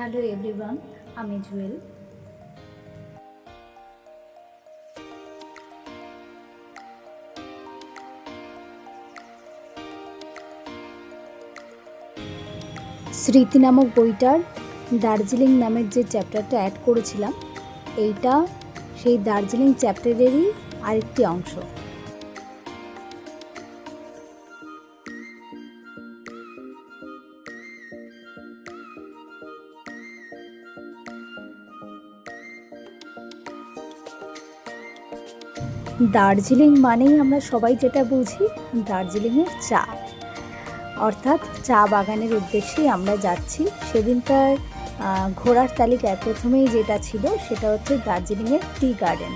Hello everyone, আমি জুয়েল স্মৃতি নামক বইটার দার্জিলিং নামের যে চ্যাপ্টারটা অ্যাড করেছিলাম, এইটা সেই দার্জিলিং চ্যাপ্টারেরই আরেকটি অংশ। দার্জিলিং মানেই আমরা সবাই যেটা বুঝি দার্জিলিংয়ের চা। অর্থাৎ চা বাগানের উদ্দেশ্যেই আমরা যাচ্ছি। সেদিনকার ঘোরার তালিকায় প্রথমেই যেটা ছিল সেটা হচ্ছে দার্জিলিংয়ের টি গার্ডেন।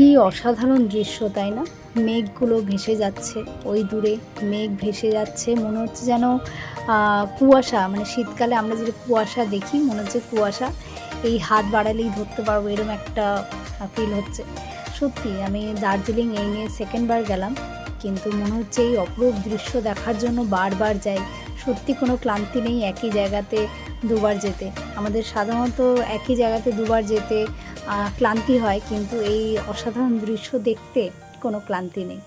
কি অসাধারণ দৃশ্য, তাই না? মেঘগুলো ভেসে যাচ্ছে, ওই দূরে মেঘ ভেসে যাচ্ছে, মনে হচ্ছে যেন কুয়াশা মানে শীতকালে আমরা যেটা কুয়াশা দেখি, মনে হচ্ছে কুয়াশা, এই হাত বাড়ালেই ধরতে পারব এরকম একটা ফিল হচ্ছে। সত্যি, আমি দার্জিলিং এই নিয়ে সেকেন্ডবার গেলাম, কিন্তু মনে হচ্ছে এই অপরূপ দৃশ্য দেখার জন্য বারবার যাই। সত্যি কোনো ক্লান্তি নেই একই জায়গাতে দুবার যেতে। আমাদের সাধারণত একই জায়গাতে দুবার যেতে ক্লান্তি হয়, কিন্তু এই অসাধারণ দৃশ্য দেখতে কোনো ক্লান্তি নেই।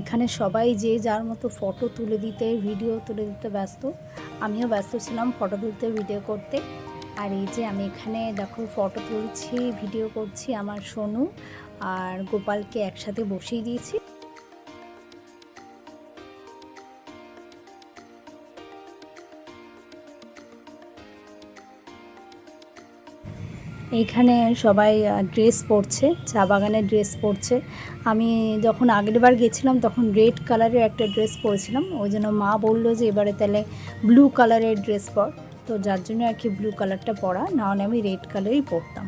এখানে সবাই যে যার মতো ফটো তুলে দিতে ভিডিও তুলে দিতে ব্যস্ত। আমিও ব্যস্ত ছিলাম ফটো তুলতে ভিডিও করতে। আর এই যে আমি এখানে দেখো ফটো তুলছি ভিডিও করছি আমার সোনু আর গোপালকে একসাথে বসিয়ে দিয়েছি। এইখানে সবাই ড্রেস পরছে, চা বাগানের ড্রেস পরছে। আমি যখন আগের বার গেছিলাম, তখন রেড কালারের একটা ড্রেস পরেছিলাম। ওই জন্য মা বলল যে এবারে তাহলে ব্লু কালারের ড্রেস পর। তো যার জন্য আর কি ব্লু কালারটা পরা না হলে আমি রেড কালারই পরতাম।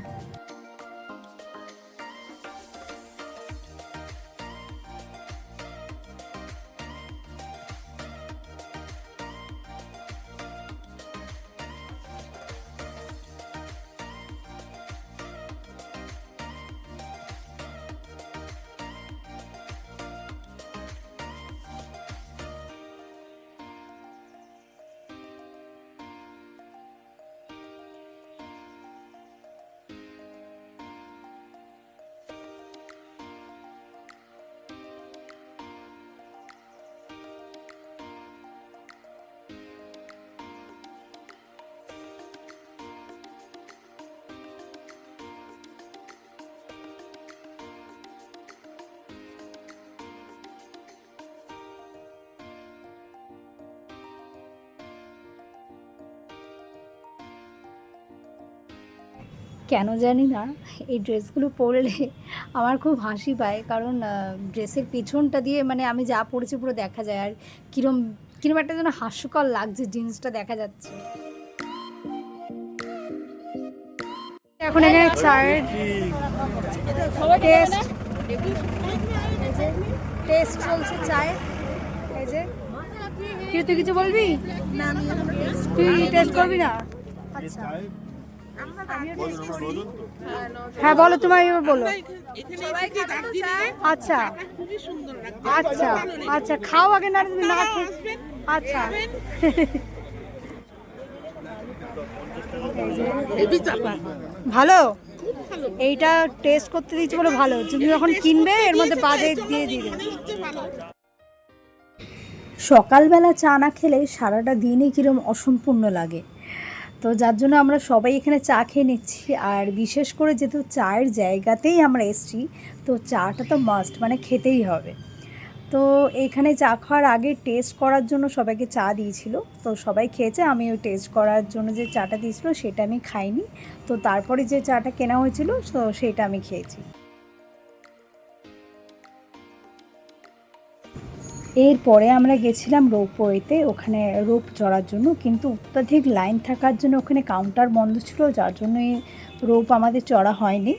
কেন জানি না এই ড্রেসগুলো পরলে আমার খুব হাসি পায়। কারণ ড্রেসের পিছনটা দিয়ে মানে আমি যা পরেছি পুরো দেখা যায়। আর কিরম কিরম একটা যেন হাস্যকর লাগছে জিন্সটা দেখা যাচ্ছে। এখন এখানে চায়ের টেস্ট। টেস্ট চলছে চায়ের এই যে। তুই কিছু বলবি? তুই টেস্ট করবি না? আচ্ছা। হ্যাঁ বলো তোমার এবার বলো আচ্ছা। আচ্ছা আচ্ছা খাও আগে না না আচ্ছা। ভালো? এইটা টেস্ট করতে দিচ্ছি বলে ভালো। তুমি যখন কিনবে, এর মধ্যে বাজে দিয়ে দিবে। সকালবেলা চা না খেলে সারাটা দিনই কিরম অসম্পূর্ণ লাগে। তো যার জন্য আমরা সবাই এখানে চা খেয়ে নিচ্ছি। আর বিশেষ করে যেহেতু চায়ের জায়গাতেই আমরা এসছি, তো চাটা তো মাস্ট মানে খেতেই হবে। তো এখানে চা খাওয়ার আগে টেস্ট করার জন্য সবাইকে চা দিয়েছিল। তো সবাই খেয়েছে, আমি ওই টেস্ট করার জন্য যে চাটা দিয়েছিল সেটা আমি খাইনি। তো তারপরে যে চাটা কেনা হয়েছিল, তো সেটা আমি খেয়েছি। এরপরে আমরা গেছিলাম রোপওয়েতে, ওখানে রোপ চড়ার জন্য, কিন্তু অত্যাধিক লাইন থাকার জন্য ওখানে কাউন্টার বন্ধ ছিল, যার জন্য এই রোপ আমাদের চড়া হয়নি।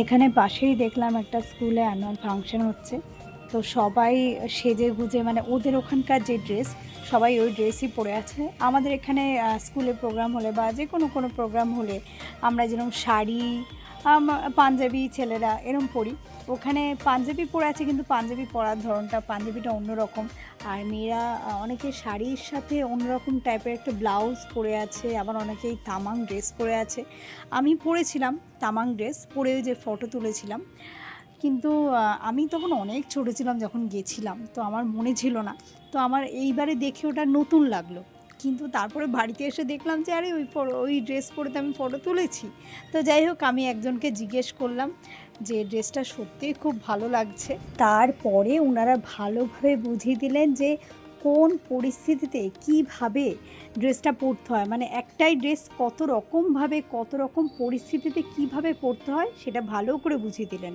এখানে পাশেই দেখলাম একটা স্কুলে অ্যানুয়াল ফাংশন হচ্ছে। তো সবাই সেজে গুজে মানে ওদের ওখানকার যে ড্রেস সবাই ওই ড্রেসই পরে আছে। আমাদের এখানে স্কুলে প্রোগ্রাম হলে বা যে কোনো কোনো প্রোগ্রাম হলে আমরা যেরকম শাড়ি পাঞ্জাবি ছেলেরা এরম পরি। ওখানে পাঞ্জাবি পরে আছে কিন্তু পাঞ্জাবি পরার ধরনটা, পাঞ্জাবিটা অন্যরকম। আর মেয়েরা অনেকে শাড়ির সাথে অন্যরকম টাইপের একটা ব্লাউজ পরে আছে, আবার অনেকেই তামাং ড্রেস পরে আছে। আমি পরেছিলাম তামাং ড্রেস পরে যে ফটো তুলেছিলাম। কিন্তু আমি তখন অনেক ছোটো ছিলাম যখন গেছিলাম, তো আমার মনে ছিল না। তো আমার এইবারে দেখে ওটা নতুন লাগল। কিন্তু তারপরে বাড়িতে এসে দেখলাম যে, আরে, ওই ওই ড্রেস পরে তো আমি ফটো তুলেছি। তো যাই হোক, আমি একজনকে জিজ্ঞেস করলাম যে, ড্রেসটা সত্যিই খুব ভালো লাগছে। তারপরে ওনারা ভালোভাবে বুঝিয়ে দিলেন যে, কোন পরিস্থিতিতে কীভাবে ড্রেসটা পরতে হয়। মানে একটাই ড্রেস কত রকমভাবে, কত রকম পরিস্থিতিতে কীভাবে পরতে হয়, সেটা ভালো করে বুঝিয়ে দিলেন।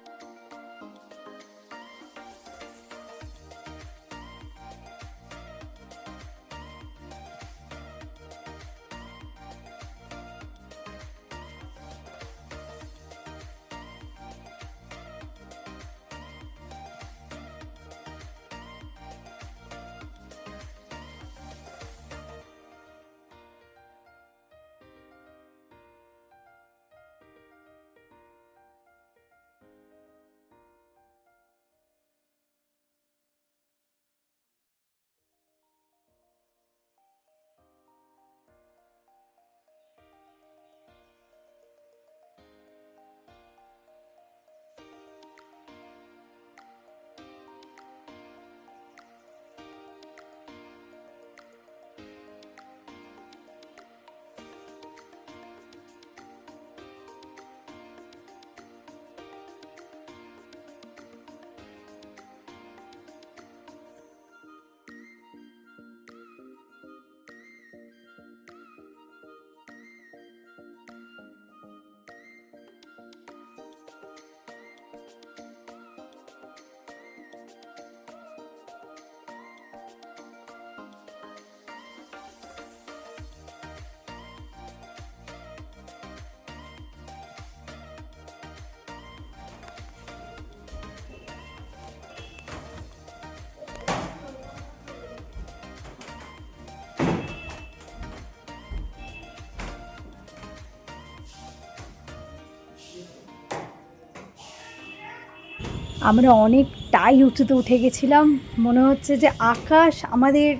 আমরা অনেকটাই উঁচুতে উঠে গেছিলাম। মনে হচ্ছে যে আকাশ আমাদের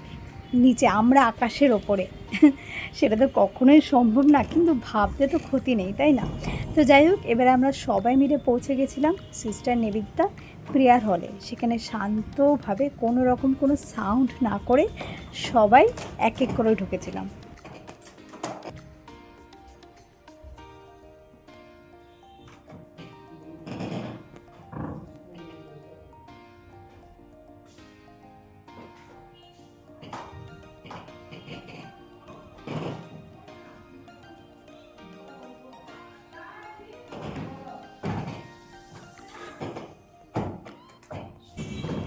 নিচে, আমরা আকাশের ওপরে। সেটা তো কখনোই সম্ভব না, কিন্তু ভাবতে তো ক্ষতি নেই, তাই না? তো যাই হোক, এবারে আমরা সবাই মিলে পৌঁছে গেছিলাম সিস্টার নিবেদিতা প্রেয়ার হলে। সেখানে শান্তভাবে কোনো রকম কোনো সাউন্ড না করে সবাই এক এক করে ঢুকেছিলাম।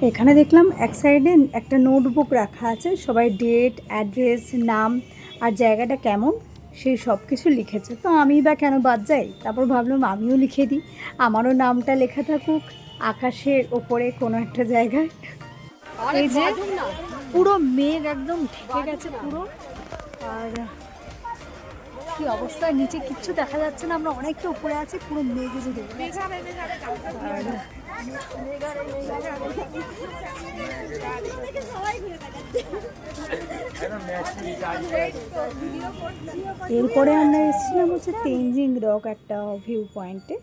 এখানে দেখলাম এক সাইডে একটা নোটবুক রাখা আছে সবাই ডেট অ্যাড্রেস নাম আর জায়গাটা কেমন সেই সব কিছু লিখেছে। তো আমি বা কেন বাদ যাই? তারপর ভাবলাম আমিও লিখে দিই। আমারও নামটা লেখা থাকুক আকাশের ওপরে কোনো একটা জায়গায়। এই যে পুরো মেঘ একদম ঢেকে গেছে পুরো। আর কি অবস্থা নিচে কিচ্ছু দেখা যাচ্ছে না আমরা অনেকটা উপরে আছি পুরো মেঘে যে ঢেকে গেছে। আর এরপরে আমরা এসেছিলাম হচ্ছে তেনজিং রক একটা ভিউ পয়েন্টে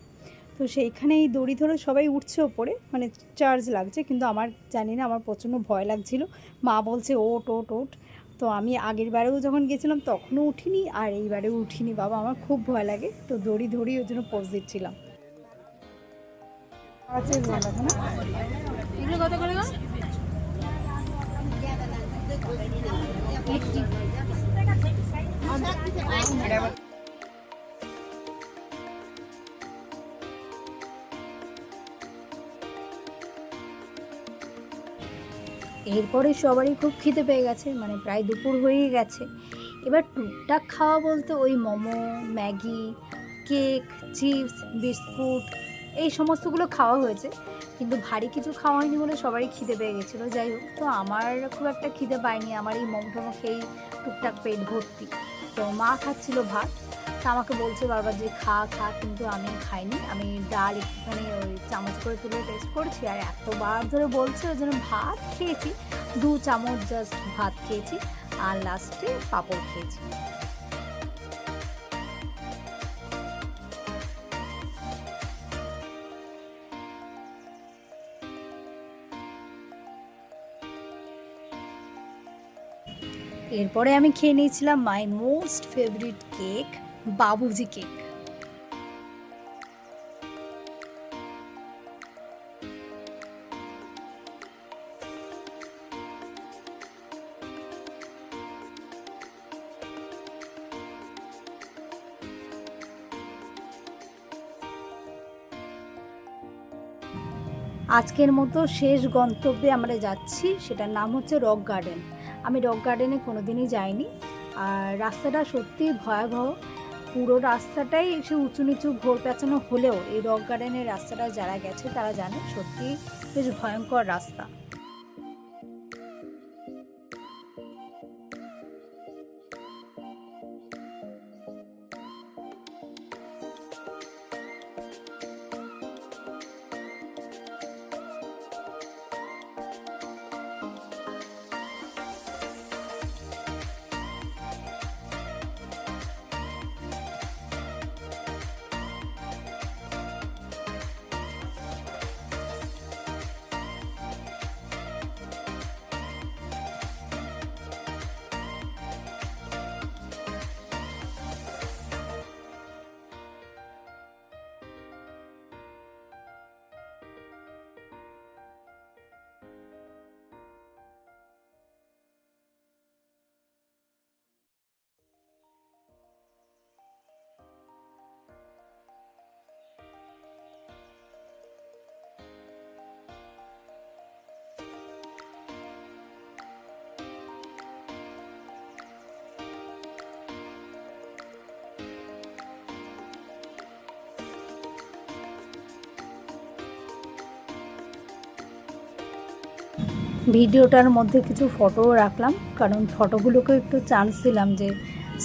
তো সেইখানে এই দড়ি ধরে সবাই উঠছে ওপরে মানে চার্জ লাগছে, কিন্তু আমার জানি না, আমার প্রচণ্ড ভয় লাগছিল। মা বলছে ওট ওট ওট তো আমি আগের বারেও যখন গেছিলাম তখনও উঠিনি, আর এইবারেও উঠিনি। বাবা, আমার খুব ভয় লাগে। তো দড়ি ধরি ওই জন্য পোজ দিচ্ছিলাম এরপরে সবারই খুব খিদে পেয়ে গেছে মানে প্রায় দুপুর হয়েই গেছে। এবার টুকটাক খাওয়া বলতে ওই momo, Maggi, cake, chips, biscuit এই সমস্তগুলো খাওয়া হয়েছে। কিন্তু ভারী কিছু খাওয়া হয়নি বলে সবারই খিদে পেয়ে গেছিল। যাই হোক, তো আমার খুব একটা খিদে পায়নি। আমার এই মোমো টোমো খেয়েই টুকটাক পেট ভর্তি। তো মা খাচ্ছিল ভাত। তা আমাকে বলছে বারবার যে খা খা, কিন্তু আমি খাইনি। আমি ডাল একটুখানি ওই চামচ করে তুলে টেস্ট করছি। আর এতবার ধরে বলছে ওই জন্য ভাত খেয়েছি। দু চামচ জাস্ট ভাত খেয়েছি। আর লাস্টে পাঁপড় খেয়েছি। এরপরে আমি খেয়ে নিয়েছিলাম my most favourite cake Babuji cake আজকের মতো শেষ গন্তব্যে আমরা যাচ্ছি, সেটার নাম হচ্ছে রক গার্ডেন। আমি রক গার্ডেনে কোনো দিনই যাইনি। আর রাস্তাটা সত্যি ভয়াবহ। পুরো রাস্তাটাই সে উঁচু নিচু ঘোর পেঁচানো হলেও এই রক গার্ডেনের রাস্তাটা যারা গেছে তারা জানে সত্যি বেশ ভয়ঙ্কর রাস্তা। ভিডিওটার মধ্যে কিছু ফটোও রাখলাম, কারণ ফটোগুলোকেও একটু চান্স দিলাম যে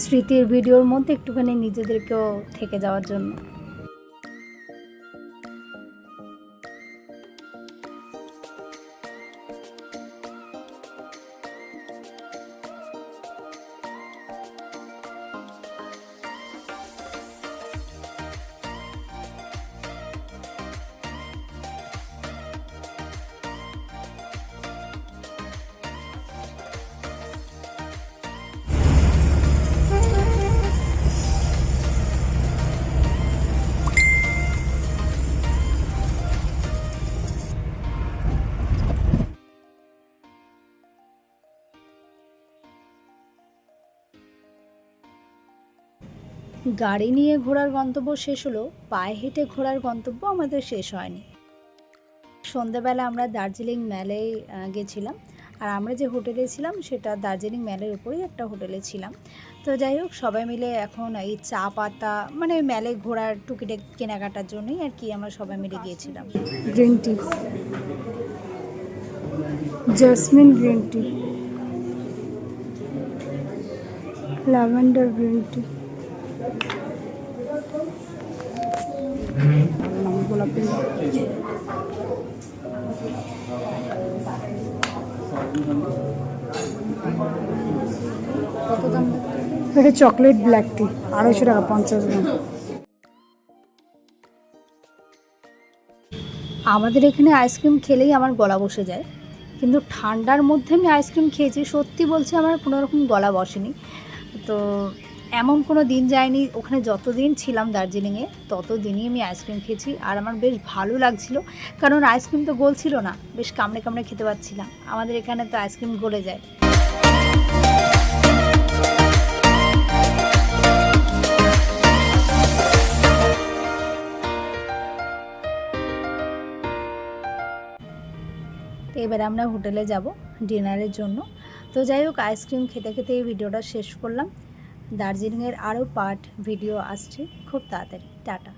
স্মৃতির ভিডিওর মধ্যে একটুখানি নিজেদেরকেও থেকে যাওয়ার জন্য। গাড়ি নিয়ে ঘোরার গন্তব্য শেষ হলো, পায়ে হেঁটে ঘোরার গন্তব্য আমাদের শেষ হয়নি। সন্ধ্যাবেলা আমরা দার্জিলিং ম্যালে গেছিলাম। আর আমরা যে হোটেলে ছিলাম, সেটা দার্জিলিং ম্যালের উপরেই একটা হোটেলে ছিলাম। তো যাই হোক, সবাই মিলে এখন এই চা পাতা মানে ম্যালে ঘোরার টুকিটাক কেনাকাটার জন্যই আর কি আমরা সবাই মিলে গিয়েছিলাম। Green tea jasmine green tea lavender green tea এটা চকলেট ব্ল্যাক টি আড়াইশো টাকা, পঞ্চাশ গ্রাম। আমাদের এখানে আইসক্রিম খেলেই আমার গলা বসে যায়, কিন্তু ঠান্ডার মধ্যে আমি আইসক্রিম খেয়েছি, সত্যি বলছি আমার কোনো রকম গলা বসেনি। তো এমন কোনো দিন যায়নি, ওখানে যতদিন ছিলাম দার্জিলিংয়ে তত দিনই আমি আইসক্রিম খেয়েছি। আর আমার বেশ ভালো লাগছিল, কারণ আইসক্রিম তো গলছিল না, বেশ কামড়ে কামড়ে খেতে পারছিলাম আমাদের এখানে তো আইসক্রিম গলে যায়। এবার আমরা হোটেলে যাব, ডিনারের জন্য। তো যাই হোক আইসক্রিম খেতে খেতে এই ভিডিওটা শেষ করলাম। দার্জিলিংয়ের আরও পার্ট ভিডিও আসছে। খুব তাড়াতাড়ি। টাটা।